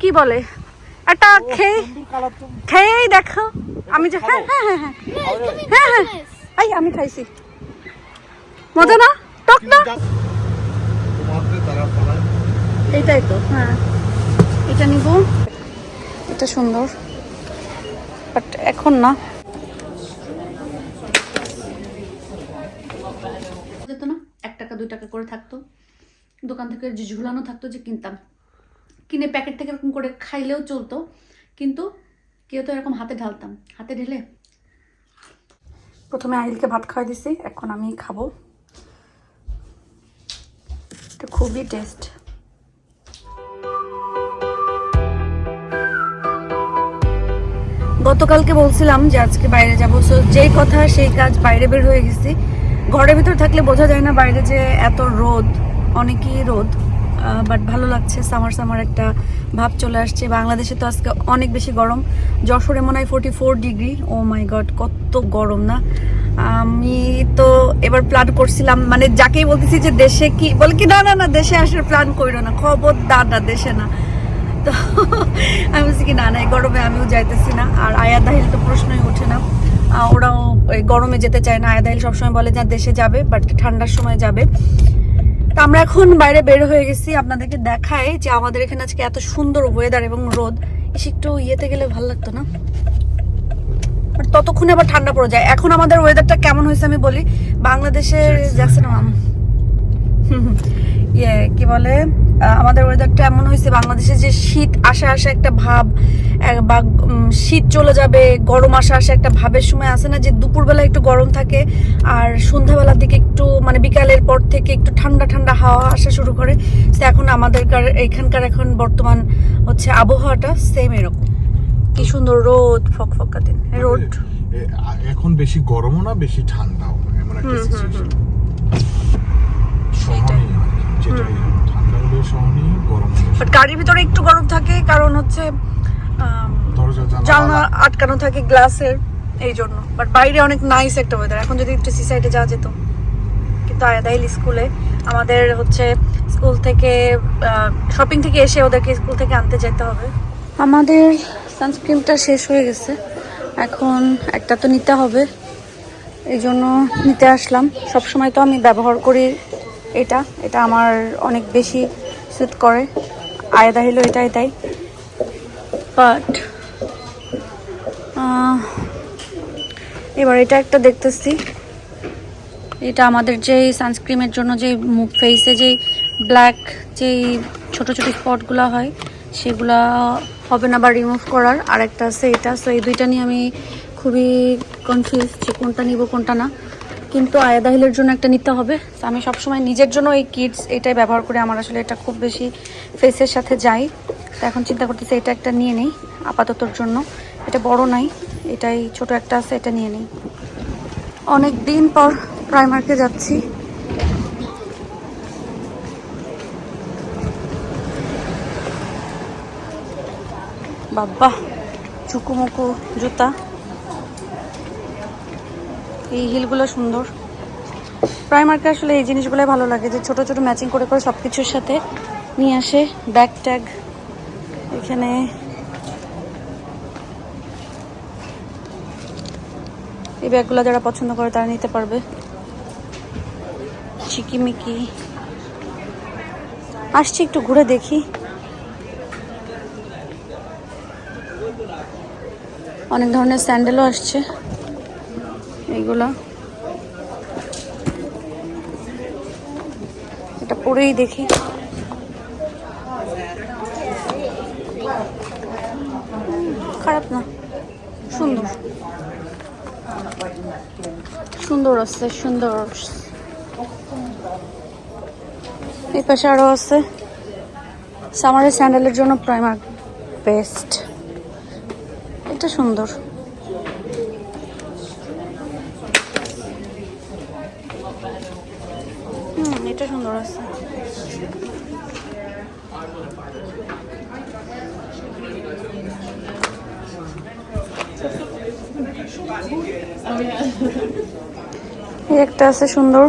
কি বলে? একটা খেয়ে খেয়েই দেখো। আমি যে হ্যাঁ হ্যাঁ হ্যাঁ হ্যাঁ। হ্যাঁ হ্যাঁ এই আমি খাইছি। মজা না? টক না এইটাই তো হ্যাঁ। এটা নিব। এটা সুন্দর। বাট এখন না। যেত না এক টাকা দুই টাকা করে থাকতো। দোকান থেকে যে ঝুলানো থাকতো যে কিনতাম। কিনে প্যাকেট থেকে এরকম করে খাইলেও চলতো। কিন্তু কেউ তো এরকম হাতে ঢালতাম। হাতে ঢেলে প্রথমে আহিলকে ভাত খাওয়াই দিছি, এখন আমি খাব। এটা খুবই টেস্ট গতকালকে বলছিলাম যে আজকে বাইরে যাব। সো যেই কথা, সেই কাজ বাইরে বের হয়ে গেছি। ঘরের ভিতর থাকলে বোঝা যায় না বাইরে যে এত রোদ, অনেকই রোদ। বাট ভালো লাগছে। সামার সামার একটা ভাব চলে আসছে। বাংলাদেশে তো আজকে অনেক বেশি গরম। যশোরে মনে হয় forty four degree oh my god কত গরম না? আমি তো এবার প্ল্যান করছিলাম মানে যাকেই বলতেছি যে দেশে কি, বলে কি, না না না, দেশে আসার প্ল্যান করো না। খবর দা না, দেশে না। তো আমি বলছি কি, না না, এই গরমে আমিও যাইতেছি না। আর আয়া দাহিল তো প্রশ্নই ওঠে না। ওরাও গরমে যেতে চায় না। আয়া দাহিল সবসময় বলে যে দেশে যাবে বাট ঠান্ডার সময় যাবে। আমরা এখন বাইরে বের হয়ে গেছি আপনাদেরকে দেখাই যে আমাদের এখানে আজকে এত সুন্দর ওয়েদার এবং রোদ। এসে একটু ইয়েতে গেলে ভালো লাগতো না? ততক্ষণে আবার ঠান্ডা পড়ে যায়। এখন আমাদের ওয়েদারটা কেমন হয়েছে আমি বলি? বাংলাদেশের যাচ্ছে না ইয়ে কি বলে? আমাদের ওয়েদারটা এমন হয়েছে বাংলাদেশে যে শীত আসা আসা একটা ভাব বা শীত চলে যাবে গরম আসা আসা একটা ভাবের সময় আসে না যে দুপুরবেলা একটু গরম থাকে আর সন্ধ্যাবেলার দিকে একটু মানে বিকালের পর থেকে একটু ঠান্ডা ঠান্ডা হাওয়া আসা শুরু করে। তো এখন আমাদের এখানকার এখন বর্তমান হচ্ছে আবহাওয়াটা সেম এরকম। কি সুন্দর রোদ ফকফকা দিন। রোদ। এখন বেশি গরমও না বেশি ঠান্ডাও না এমন একটা সিচুয়েশন আর যেটাই সহনীয় গরম বাট গাড়ির ভিতরে একটু গরম থাকে কারণ হচ্ছে জানলা আটকানো থাকে গ্লাসের এই জন্য। বাট বাইরে অনেক নাইস একটা ওয়েদার এখন যদি একটু সি সাইডে যাওয়া যেত। কিন্তু আয়াদাইল স্কুলে আমাদের হচ্ছে স্কুল থেকে শপিং থেকে এসে ওদেরকে স্কুল থেকে আনতে যেতে হবে। আমাদের সানস্ক্রিনটা শেষ হয়ে গেছে। এখন একটা তো নিতে হবে। এই জন্য নিতে আসলাম। সব সময় তো আমি ব্যবহার করি এটা। এটা আমার অনেক বেশি স্যুট করে। আয়দা হলো এটাই তাই। বাট এবার এটা একটা দেখতেছি। এটা আমাদের যেই সানস্ক্রিনের জন্য যে মুখ ফেসে যেই ব্ল্যাক যেই ছোট ছোট স্পটগুলো হয়, সেগুলা হবে না বা রিমুভ করার। আর একটা আছে এটা। সো এই দুইটা নিয়ে আমি খুবই কনফিউজ যে কোনটা নিব, কোনটা না। কিন্তু আয়াদাহিলের জন্য একটা নিতে হবে। আমি সবসময় নিজের জন্য এই কিডস এটাই ব্যবহার করি। আমার আসলে এটা খুব বেশি ফেসের সাথে যাই তো এখন চিন্তা করতেছি এটা একটা নিয়ে নেই, আপাততর জন্য। এটা বড় নাই, এটাই ছোট একটা আছে, এটা নিয়ে নেই। অনেক দিন পর প্রাইমার্কে যাচ্ছি। বাবা চুকুমুকু জুতা। এই হিলগুলো সুন্দর। প্রাইমার্কে আসলে এই জিনিসগুলোই ভালো লাগে যে ছোট ছোট ম্যাচিং করে করে সব কিছুর সাথে নিয়ে আসে। ব্যাগ ট্যাগ এখানে এই ব্যাগগুলো যারা পছন্দ করে তারা নিতে পারবে। চিকিমিকি আসছি একটু ঘুরে দেখি। অনেক ধরনের স্যান্ডেলও আসছে। এইগুলা। এটা পরেই দেখি। খারাপ না, সুন্দর। সুন্দর আছে, সুন্দর এই পাশে আরও আছে। সামারের স্যান্ডেলের জন্য প্রাইমার বেস্ট এটা সুন্দর। এটা সুন্দর আছে। একটা আছে সুন্দর।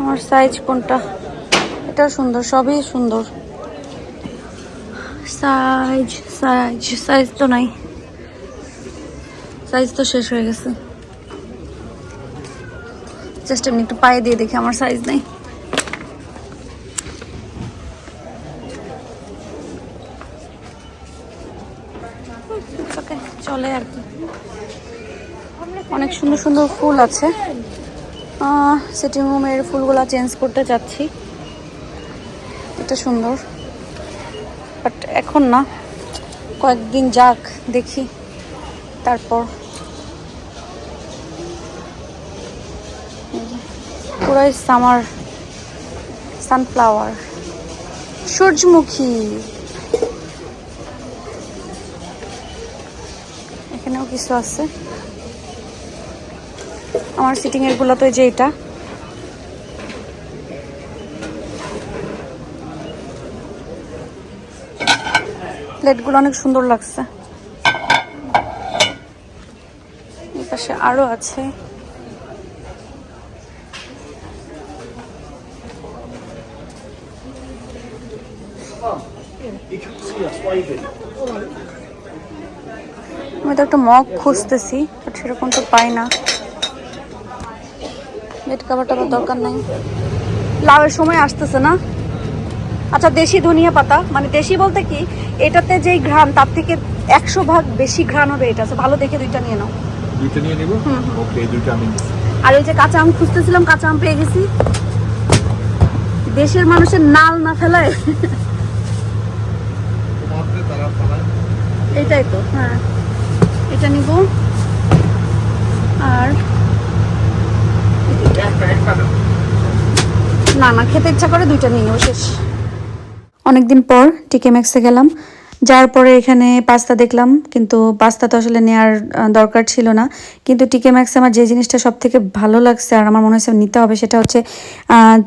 আমার সাইজ কোনটা? এটা সুন্দর, সবই সুন্দর। সাইজ সাইজ সাইজ তো নাই। সাইজ তো শেষ হয়ে গেছে। জাস্ট এমনি একটু পায়ে দিয়ে দেখি, আমার সাইজ নেই। চলে আর কি। অনেক সুন্দর সুন্দর ফুল আছে। সিটিং রুমের ফুলগুলো চেঞ্জ করতে চাচ্ছি এটা সুন্দর। বাট এখন না, কয়েকদিন যাক, দেখি। তারপর এই যে, পুরাই সামার সানফ্লাওয়ার সূর্যমুখী। এখানেও কিছু আছে। আমার সিটিং এরগুলো তো যে এটা প্লেটগুলো অনেক সুন্দর লাগছে। পাশে আরও আছে আমি তো একটা মগ খুঁজতেছি বাট সেরকম তো পাই না। বেড কাভার টাভার দরকার নাই। লাউয়ের সময় আসতেছে না। আচ্ছা দেশি ধনিয়া পাতা মানে দেশি বলতে কি এটাতে যেই ঘ্রাণ তার থেকে একশো ভাগ বেশি ঘ্রাণ হবে এটা ভালো দেখে দুইটা নিয়ে নাও। দুইটা নিয়ে নিব? ওকে দুইটা আমি আর ওই যে কাঁচা আম খুঁজতেছিলাম কাঁচা আম পেয়ে গেছি। দেশের মানুষের নাল না ফেলায়। এটাই তো হ্যাঁ। এটা নিব আর। না না, খেতে ইচ্ছা করে দুইটা নিয়ে নেব, শেষ অনেকদিন পর টিকে ম্যাক্সে গেলাম যার পরে এখানে পাস্তা দেখলাম, কিন্তু পাস্তা তো আসলে নেওয়ার দরকার ছিল না। কিন্তু টিকে ম্যাক্সে আমার যে জিনিসটা সব থেকে ভালো লাগছে আর আমার মনে হচ্ছে নিতে হবে সেটা হচ্ছে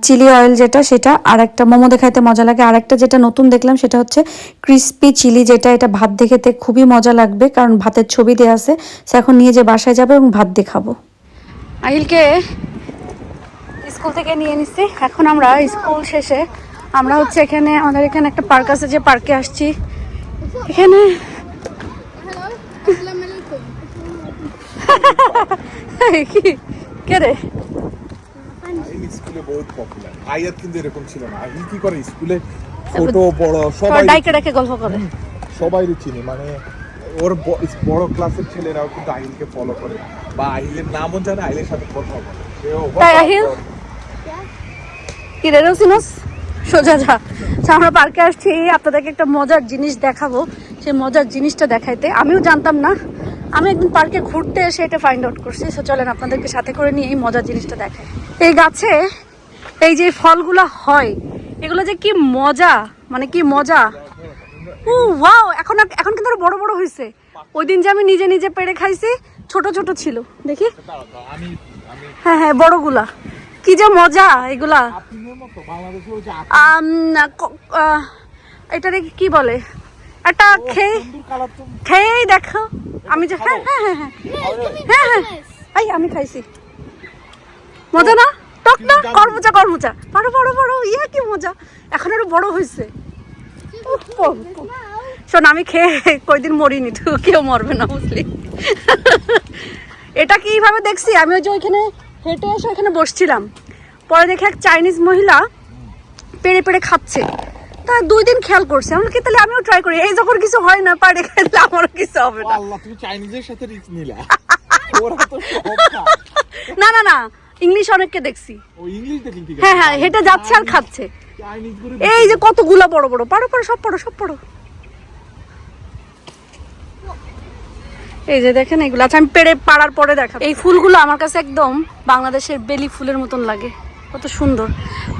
চিলি অয়েল যেটা, সেটা আর একটা মোমো দেখাইতে মজা লাগে। আর একটা যেটা নতুন দেখলাম সেটা হচ্ছে ক্রিস্পি চিলি যেটা, এটা ভাত দিয়ে খেতে খুবই মজা লাগবে কারণ ভাতের ছবি দেওয়া আছে। সে এখন নিয়ে যে বাসায় যাবে এবং ভাত দিয়ে খাব আহিলকে স্কুল থেকে নিয়ে নিচ্ছি এখন আমরা স্কুল শেষে। আমরা হচ্ছে এখানে, আমাদের এখানে একটা পার্ক আছে যে পার্কে আসছি। এখানে কি? কে রে? স্কুলে বহুত পপুলার আয়াত কিন্তু এরকম ছিল না। আহিল কি করে? স্কুলে ছোট বড় সবাই ডাইকে ডাইকে গল্প করে। সবাই চিনি। মানে ওর বড় ক্লাসের ছেলেরাও কিন্তু আহিলকে ফলো করে। বা আহিলের নামও জানে আহিলের সাথে কথা বলে। তাই আহিল? কি রে রসিনস সোজা যা। আচ্ছা, আমরা পার্কে আসছি আপনাদেরকে একটা মজার জিনিস দেখাবো। সেই মজার জিনিসটা দেখাইতে। আমিও জানতাম না। আমি একদিন পার্কে ঘুরতে এসে এটা ফাইন্ড আউট করছি। সো চলেন আপনাদেরকে সাথে করে নিয়ে এই মজার জিনিসটা দেখাই। এই গাছে এই যে ফলগুলো হয় এগুলো যে কি মজা মানে কি মজা। ও ওয়াও এখন এখন কিন্তু বড় বড় হয়েছে ওই দিন যে আমি নিজে নিজে পেড়ে খাইছি ছোট ছোট ছিল। দেখি। হ্যাঁ হ্যাঁ বড়গুলা। কি যে মজা এগুলা? এটারে কি বলে? একটা খেয়ে খেয়েই দেখো। আমি যে হ্যাঁ হ্যাঁ হ্যাঁ হ্যাঁ। হ্যাঁ হ্যাঁ এই আমি খাইছি। মজা না? টক না? করমুচা করমুচা। পারো পারো পারো। ইয়া কি মজা। এখন আরও বড় হয়েছে শোন আমি খেয়ে কয়দিন মরিনি তো কেউ মরবে না বুঝলি এটা কীভাবে দেখছি? আমি ওই যে ওইখানে হেঁটে এসে এখানে বসছিলাম। পরে দেখে এক চাইনিজ মহিলা পেড়ে পেড়ে খাচ্ছে। তা দুই দিন খেয়াল করছে। আমরা কি তাহলে আমিও ট্রাই করি। এই যখন কিছু হয় না পারে খেলে আমারও কিছু হবে না। আল্লাহ তুমি চাইনিজের সাথে রিস্ক নিলা। না না না ইংলিশ অনেককে দেখছি। ও ইংলিশ দেখলি ঠিক হ্যাঁ হ্যাঁ হেঁটে যাচ্ছে আর খাচ্ছে। এই যে কতগুলা বড় বড়। পারো পারো সব পড়ো সব পড়ো। এই যে দেখেন এগুলো। আচ্ছা আমি পেড়ে পাড়ার পরে দেখা এই ফুলগুলো আমার কাছে একদম বাংলাদেশের বেলি ফুলের মতন লাগে। কত সুন্দর।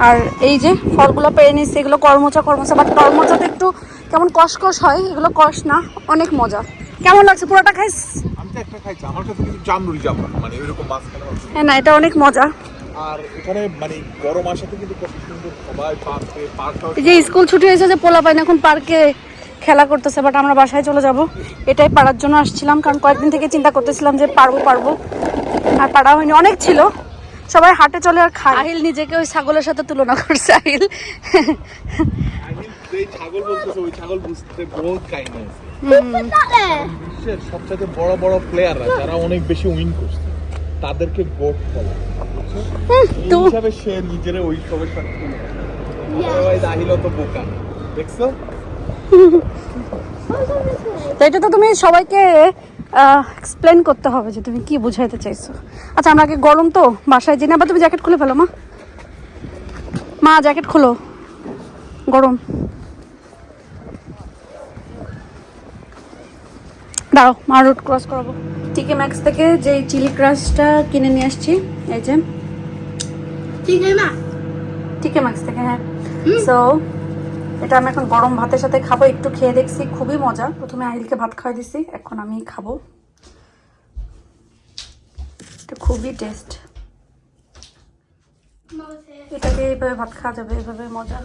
আর এই যে ফলগুলো পেড়ে নিচ্ছে এগুলো করমচা করমচা। বাট করমচাতে একটু কেমন কষকষ হয় এগুলো কষ না অনেক মজা। কেমন লাগছে পুরোটা খাইস? মানে। হ্যাঁ না এটা অনেক মজা। আর এখানে মানে গরম আসাতে কিন্তু কত সুন্দর সবাই পার্কে পার্কটাও এই যে স্কুল ছুটি হয়েছে যে পোলা পাইন এখন পার্কে খেলা করতেছে বাট আমরা বাসায় চলে যাব। এটাই পাড়ার জন্য আসছিলাম কারণ কয়েকদিন থেকে চিন্তা করতেছিলাম যে পারব পারব। আর পাড়া হয়নি অনেক ছিল। সবাই হাটে চলে আর খায়। আহিল নিজেকে ওই ছাগলের সাথে তুলনা করছে আহিল। আহিল যে এই ছাগল বলতেছে ওই ছাগল বুঝতে বহুত কাহিনী বিশ্বের সবচেয়ে বড় বড় প্লেয়াররা যারা অনেক বেশি উইন করছে তাদেরকে গোট বলে। এই হিসাবে সে নিজের ওই সবের সাথে দাহিল তো বোকা। দেখছ? এটা তো তুমি সবাইকে এক্সপ্লেন করতে হবে যে তুমি কি বুঝাইতে চাইছো। আচ্ছা আমরা আগে গরম তো বাসায় যে না আবার তুমি জ্যাকেট খুলে ফেলো মা। মা জ্যাকেট খোলো। গরম। দাও মা রোড ক্রস করাবো। টিকে ম্যাক্স থেকে যে চিলি ক্রাশটা কিনে নিয়ে আসছি এই যে। টিকে ম্যাক্স ম্যাক্স থেকে হ্যাঁ। সো এটা আমি এখন গরম ভাতের সাথে খাব, একটু খেয়ে দেখছি, খুবই মজা। প্রথমে আহিলকে ভাত খাওয়াই দিছি, এখন আমি খাব। এটা খুবই টেস্ট। এটাকে এইভাবে ভাত খাওয়া যাবে এইভাবে মজা।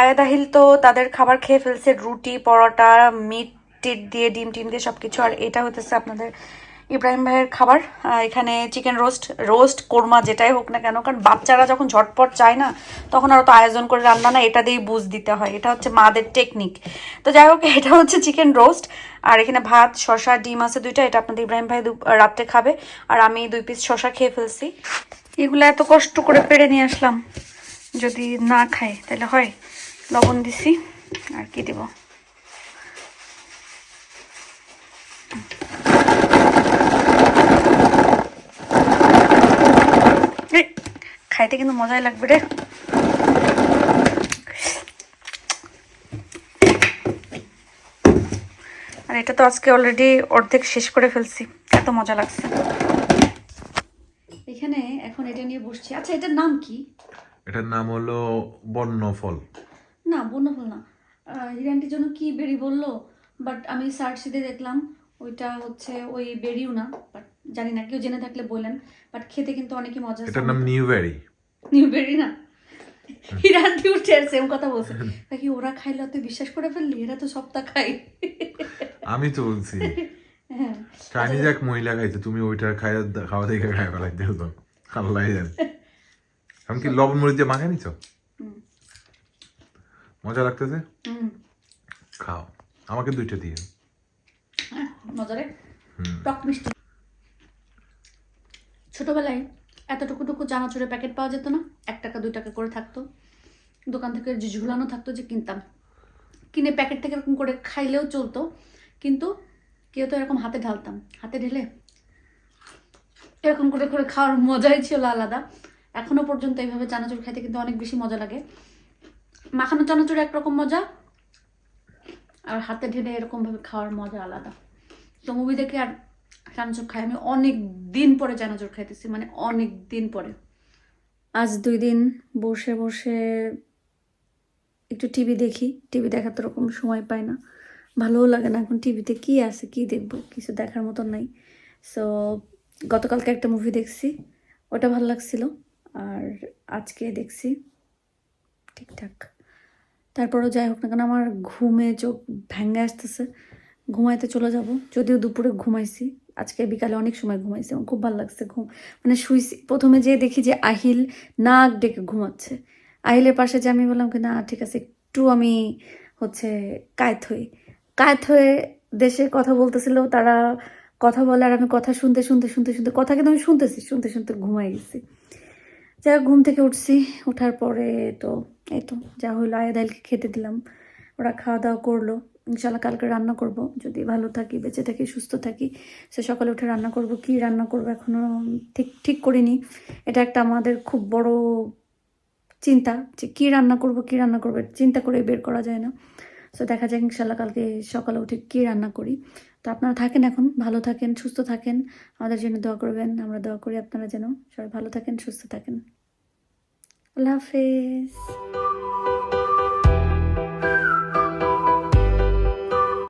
আয়াত আহিল তো তাদের খাবার খেয়ে ফেলছে, রুটি, পরোটা, মিট, টিট দিয়ে, ডিম টিম দিয়ে সব কিছু আর এটা হতেছে আপনাদের ইব্রাহিম ভাইয়ের খাবার এখানে চিকেন রোস্ট রোস্ট কোরমা যেটাই হোক না কেন, কারণ বাচ্চারা যখন ঝটপট চায় না, তখন আর তো আয়োজন করে রান্না না, এটা দিয়েই বুঝ দিতে হয়। এটা হচ্ছে মাদের টেকনিক তো যাই হোক, এটা হচ্ছে চিকেন রোস্ট আর এখানে ভাত শশা ডিম আছে দুইটা, এটা আপনাদের ইব্রাহিম ভাই রাত্রে খাবে। আর আমি দুই পিস শশা খেয়ে ফেলছি। এগুলো এত কষ্ট করে পেরে নিয়ে আসলাম, যদি না খায়, তাহলে হয়, লবণ দিছি, আর কি দিব এই, খাইতে কিন্তু মজাই লাগবে রে। আর এটা তো আজকে অলরেডি অর্ধেক শেষ করে ফেলছি। এত মজা লাগছে। এখানে এখন এটা নিয়ে বসছি। আচ্ছা এটার নাম কি? এটার নাম হলো বর্ণফল। না বন্যফল না। হিরানটির জন্য কি বেরি বলল বাট আমি সার্চ দিয়ে দেখলাম ওইটা হচ্ছে ওই বেরিও না বাট জানি না কেউ জেনে থাকলে বললেন বাট খেতে কিন্তু অনেকই মজা এটার নাম নিউবেরি। নিউ বেরি না হিরানটি উঠছে সেম কথা বলছে। নাকি ওরা খাইলে তুই বিশ্বাস করে ফেললি? এরা তো সপ্তাহ খাই আমি তো বলছি। হ্যাঁ। চাইনিজ এক মহিলা খাইছে তুমি ওইটা খাই খাওয়া থেকে খাই ফেলাই দিও তো। আল্লাহ জানে। আমি কি লবণ মরিচ দিয়ে নিছ? মজা লাগতেছে? হুম। খাও। আমাকে দুইটা দিয়ে। হ্যাঁ, মজা রে টক মিষ্টি। ছোটবেলায় এতটুকু টুকু চানাচুরের প্যাকেট পাওয়া যেত না, এক টাকা, দুই টাকা করে থাকতো। দোকান থেকে যে ঝুলানো থাকতো যে কিনতাম। কিনে প্যাকেট থেকে এরকম করে খাইলেও চলতো, কিন্তু কেউ তো এরকম হাতে ঢালতাম। হাতে ঢেলে এরকম করে করে খাওয়ার মজাই ছিল আলাদা। এখনও পর্যন্ত এইভাবে চানাচুর খাইতে কিন্তু অনেক বেশি মজা লাগে। মাখানো চানাচুর একরকম মজা, আর হাতে ঢেলে এরকমভাবে খাওয়ার মজা আলাদা। তো মুভি দেখে আর চানাচুর খাই। আমি অনেক দিন পরে চানাচুর খাইতেছি মানে অনেক দিন পরে। আজ দুই দিন বসে বসে একটু টিভি দেখি। টিভি দেখার তো ওরকম সময় পাই না। ভালোও লাগে না। এখন টিভিতে কি আছে, কি দেখব? কিছু দেখার মতন নাই। সো গতকালকে একটা মুভি দেখছি। ওটা ভালো লাগছিল। আর আজকে দেখছি ঠিকঠাক তারপরও যাই হোক না কেন, আমার ঘুমে চোখ ভেঙে আসতেছে। ঘুমাইতে চলে যাব। যদিও দুপুরে ঘুমাইছি। আজকে বিকালে অনেক সময় ঘুমাইছি, আমার খুব ভালো লাগছে ঘুম। মানে শুইছি, প্রথমে যে দেখি যে আহিল নাক ডেকে ঘুমাচ্ছে। আহিলের পাশে যে আমি বললাম কি, না, ঠিক আছে, একটু আমি হচ্ছে কায়ত হই। কায়ত হয়ে দেশে কথা বলতেছিল, তারা কথা বলে আর আমি কথা শুনতে শুনতে শুনতে শুনতে, কথা কিন্তু আমি শুনতেছি, শুনতে শুনতে ঘুমাই গেছি। যাই ঘুম থেকে উঠছি ওঠার পরে তো এই তো, যা হইল আয়াদাইলকে খেতে দিলাম, ওরা খাওয়া দাওয়া করল। ইনশাল্লাহ কালকে রান্না করব। যদি ভালো থাকি, বেঁচে থাকি, সুস্থ থাকি, সে সকালে উঠে রান্না করব। কি রান্না করব এখনও ঠিক ঠিক করিনি। এটা একটা আমাদের খুব বড় চিন্তা যে কি রান্না করব, কি রান্না করব চিন্তা করে বের করা যায় না। সো দেখা যাক ইনশাল্লাহ কালকে সকালে উঠে কি রান্না করি। তো আপনারা থাকেন এখন, ভালো থাকেন, সুস্থ থাকেন। আমাদের জন্য দোয়া করবেন, আমরা দোয়া করি আপনারা যেন সবাই ভালো থাকেন, সুস্থ থাকেন। আল্লাহ হাফেজ।